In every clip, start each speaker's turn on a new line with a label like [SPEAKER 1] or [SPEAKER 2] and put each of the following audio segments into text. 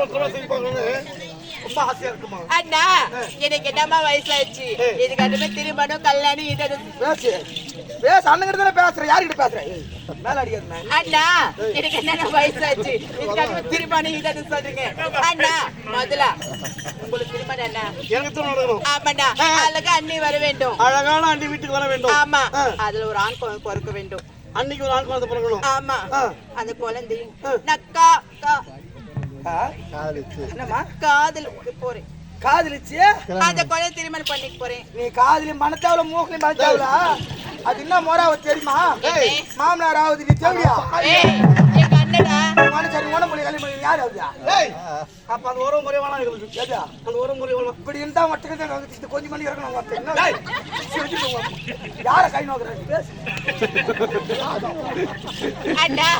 [SPEAKER 1] அண்ணா
[SPEAKER 2] இது போல ஒரு தடவை செஞ்சு பார்க்கணும்னு ரொம்ப ஆசையா இருக்குமா
[SPEAKER 1] அண்ணா எனக்கு என்னம்மா வயசாச்சு இதுக்கு அதுமே திருமணம் கல்யாணம் இது
[SPEAKER 3] பேசு. பேசு அண்ணன் தானே பேசுறேன் யாருக்கிட்ட பேசுறேன் மேல அடிக்காது
[SPEAKER 1] அண்ணா எனக்கு என்னென்ன வயசாச்சு இதுக்கு அதுமே திருமணம் இது சொல்றீங்க அண்ணா முதல்ல உங்களுக்கு திருமணம் அண்ணா.
[SPEAKER 2] எனக்கு தான் நடக்கணும்.
[SPEAKER 1] ஆமாண்ணா. அழகா அண்ணி வர வேண்டும்.
[SPEAKER 2] அழகான அண்டி வீட்டுக்கு வர வேண்டும்.
[SPEAKER 1] ஆமா. அதுல ஒரு ஆண் பிறக்க வேண்டும்.
[SPEAKER 2] அன்னைக்கு ஒரு ஆண் குழந்தை பிறக்கணும்.
[SPEAKER 1] ஆமா. அந்த குழந்தை நக்கா
[SPEAKER 3] என்னம்மா?
[SPEAKER 1] காதல் போறேன்.
[SPEAKER 3] காதலிச்சு?
[SPEAKER 1] அந்த குழந்தை திருமணம் பண்ணிக்க போறேன்.
[SPEAKER 3] நீ காதலி மனத்தாவல மூக்கலையும் மனத்தாவல? அது என்ன மோராவ தெரியுமா? மாமனார் ஆகுது நீ தேவையா?
[SPEAKER 1] எங்க அண்ணடா
[SPEAKER 3] மனுஷன் கல்யாணம் பண்ணி யார் ஆகுதா
[SPEAKER 2] அப்ப அந்த உறவு முறை வேணாம்
[SPEAKER 3] ஏதா
[SPEAKER 2] அந்த உறவு முறை வேணாம்.
[SPEAKER 3] இப்படி இருந்தா மட்டும் தான் வந்து கொஞ்சம் மணி இருக்கணும் ஒருத்தன். என்ன? யார கை பேசு.
[SPEAKER 1] அண்ணா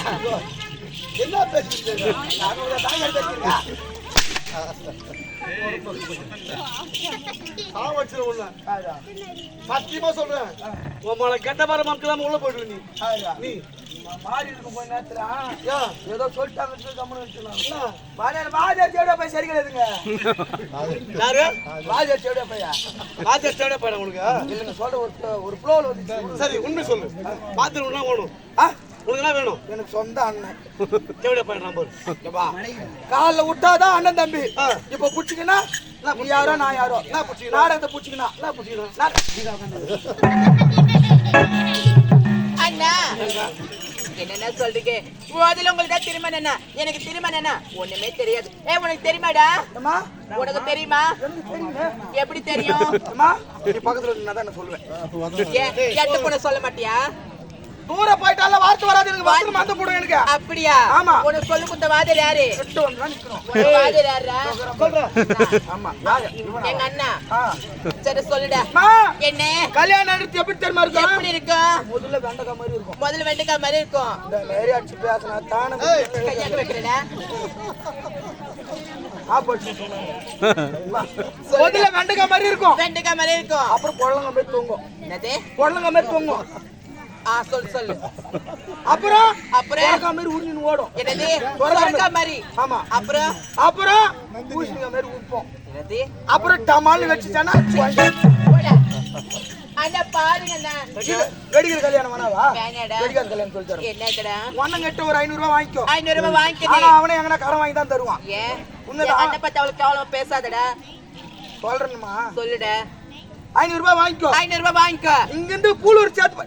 [SPEAKER 3] என்ன பேசிட்டு
[SPEAKER 2] சத்தியமா சொல்றேன். உன் கெட்ட பாரு மக்கள் உள்ள போயிடு நீ. நீ.
[SPEAKER 3] மாறி இருக்கும் போய் நேரத்துல ஏதோ சொல்லிட்டாங்க கம்மனு வச்சுக்கலாம். வாஜாச்சியோட போய் சரி கிடையாதுங்க.
[SPEAKER 2] யாரு?
[SPEAKER 3] வாஜாச்சியோட போய்?
[SPEAKER 2] தேட போயிட உனக்கு?
[SPEAKER 3] இல்லைங்க சொல்ற ஒரு ஒரு ஃப்ளோவில் வந்து
[SPEAKER 2] சரி உண்மை சொல்லு. உன்னா வேணும்
[SPEAKER 3] ஆ?
[SPEAKER 2] உனக்கு என்ன வேணும்.
[SPEAKER 3] எனக்கு சொந்த அண்ணன்.
[SPEAKER 2] நம்பர்
[SPEAKER 3] கால்ல விட்டாதான் அண்ணன் தம்பி. இப்ப புடிச்சுக்கினா நீ யாரோ நான் யாரோ.
[SPEAKER 2] என்ன புடிச்சுக்கினா?
[SPEAKER 3] நாடகத்தை புடிச்சுக்கினா
[SPEAKER 2] என்ன புடிச்சுக்கணும்
[SPEAKER 1] அண்ணா. என்னென்ன சொல்றீங்க? முதல்ல உங்களுக்கு தான் திருமணம் என்ன எனக்கு திருமணம் என்ன ஒண்ணுமே தெரியாது. ஏ உனக்கு தெரியுமாடா?
[SPEAKER 3] அம்மா
[SPEAKER 1] உனக்கு தெரியுமா? எப்படி தெரியும்?
[SPEAKER 3] பக்கத்துல நான் சொல்லுவேன்.
[SPEAKER 1] எட்ட பொண்ணு சொல்ல மாட்டியா?
[SPEAKER 3] தூரம் போயிட்டால வார்த்தை வராது எனக்கு வார்த்தை மறந்து போடும் எனக்கு.
[SPEAKER 1] அப்படியா?
[SPEAKER 3] ஆமா.
[SPEAKER 1] உனக்கு சொல்லு குத்த வாதியார் யாரு?
[SPEAKER 3] கிட்ட வந்து தான்
[SPEAKER 1] உனக்கு வாதியார் யாரா
[SPEAKER 2] சொல்றேன்
[SPEAKER 3] ஆமா யாரு இவனா?
[SPEAKER 1] எங்க அண்ணா. சரி சொல்லுடா. என்ன?
[SPEAKER 3] கல்யாணம் நடத்தி எப்படி தெரியுமா இருக்கும்?
[SPEAKER 1] எப்படி இருக்கும்?
[SPEAKER 3] முதல்ல வெண்டக்காய் மாதிரி இருக்கும்.
[SPEAKER 1] முதல்ல வெண்டைக்காய் மாதிரி இருக்கும்.
[SPEAKER 3] இந்த மேரி அடிச்சு பேசினா தானே முதல்ல வெண்டக்காய் மாதிரி இருக்கும்.
[SPEAKER 1] வெண்டைக்காய் மாதிரி இருக்கும்.
[SPEAKER 3] அப்புறம் குழந்தைங்க மாதிரி தூங்கும்.
[SPEAKER 1] என்னது?
[SPEAKER 3] குழந்தைங்க மாதிரி தூங்கும்.
[SPEAKER 1] சொல்லு சொல்லு.
[SPEAKER 3] அப்புறம்?
[SPEAKER 1] அப்புறம்?
[SPEAKER 3] மாதிரி ஓடும்.
[SPEAKER 1] என்னது?
[SPEAKER 3] சொரக்கா
[SPEAKER 1] மாதிரி
[SPEAKER 3] ஆமா.
[SPEAKER 1] அப்புறம்?
[SPEAKER 3] அப்புறம்? மாதிரி
[SPEAKER 1] என்னது?
[SPEAKER 3] அப்புறம் வச்சுட்டானா.
[SPEAKER 1] அண்ணா பாருங்க
[SPEAKER 3] வெடிக்கிற கல்யாணம் வேணாவா கல்யாணம் சொல்லி தரேன்.
[SPEAKER 1] என்னக்கடா
[SPEAKER 3] ஒன்னும் கட்ட ஒரு ஐநூறு ரூபாய் வாங்கிக்கோ
[SPEAKER 1] ஐநூறு ரூபாய்
[SPEAKER 3] அவனே எங்கன்னா கடன் வாங்கி தான் தருவான்.
[SPEAKER 1] ஏன். என் அண்ணன் பத்தி அவளுக்கு கேவலமா பேசாதடா.
[SPEAKER 3] சொல்றேன்மா.
[SPEAKER 1] சொல்லுடா.
[SPEAKER 3] ஐநூறு ரூபாய் வாங்கிக்கோ.
[SPEAKER 1] ஐநூறு ரூபாய் வாங்கிக்கோ
[SPEAKER 3] இங்க இருந்து கூலூர் சேர்த்து?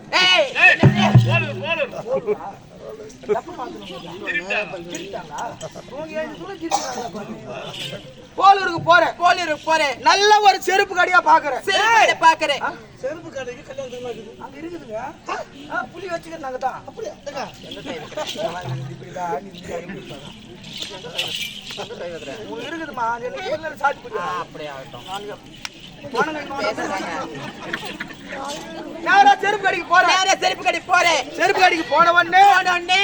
[SPEAKER 3] போலூருக்கு போறேன்.
[SPEAKER 1] போலூருக்கு போறேன்.
[SPEAKER 3] நல்ல ஒரு செருப்பு கடையா பாக்குறேன்.
[SPEAKER 1] சரி வீட பாக்குறேன்.
[SPEAKER 2] செருப்பு கடைக்கு கல்யாணம் இருக்குது.
[SPEAKER 3] அங்க இருக்குதுங்க. புளி வச்சுக்கிட்டு நாங்க தான். இருக்குதுமா.
[SPEAKER 1] அப்படியே ஆகட்டும்
[SPEAKER 3] நேரா செருப்பு கடைக்கு போறேன்
[SPEAKER 1] நேரா செருப்பு கடை போறேன்
[SPEAKER 3] செருப்பு கடைக்கு போன உடனே
[SPEAKER 1] போன உடனே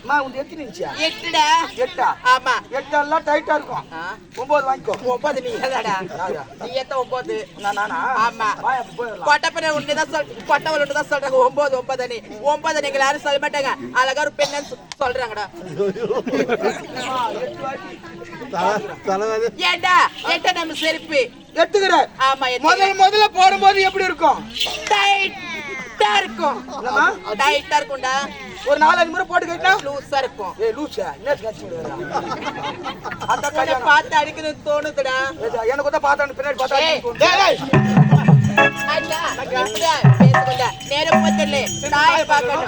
[SPEAKER 3] அம்மா உங்க எத்தனை இன்ச்சியா
[SPEAKER 1] எட்டுடா.
[SPEAKER 3] எட்டா?
[SPEAKER 1] ஆமா.
[SPEAKER 3] எட்டெல்லாம் டைட்டா இருக்கும். ஒன்பது வாங்கிக்கோ.
[SPEAKER 1] ஒன்பது நீ ஏதாடா? நீ ஏத்த ஒன்பது
[SPEAKER 3] நான் நானா?
[SPEAKER 1] ஆமா. கொட்டப்பன ஒண்ணுதான் சொல் கொட்டவள் ஒண்ணுதான் சொல்றாங்க. ஒன்பது ஒன்பது நீ ஒன்பது யாரும் சொல்ல மாட்டாங்க. அழகா ஒரு சொல்றாங்கடா. ஏண்டா? எட்ட நம்ம செருப்பு?
[SPEAKER 3] முதல் முதல்ல போடும்போது எப்படி இருக்கும்?
[SPEAKER 1] டைட்டா இருக்கும்? டைட்டா இருக்கும்டா.
[SPEAKER 3] ஒரு நாலஞ்சு முறை போட்டு கேட்டா?
[SPEAKER 1] லூசா இருக்கும்.
[SPEAKER 3] ஏய் லூசா என்ன கட்சி அந்த கல்யாணம்.
[SPEAKER 1] பார்த்து அடிக்கணும்னு தோணுதுடா.
[SPEAKER 3] எனக்கு தான் பார்த்தா பின்னாடி பார்த்தா
[SPEAKER 1] பேசுறேன் நேரம் தாய் பார்க்கணும்.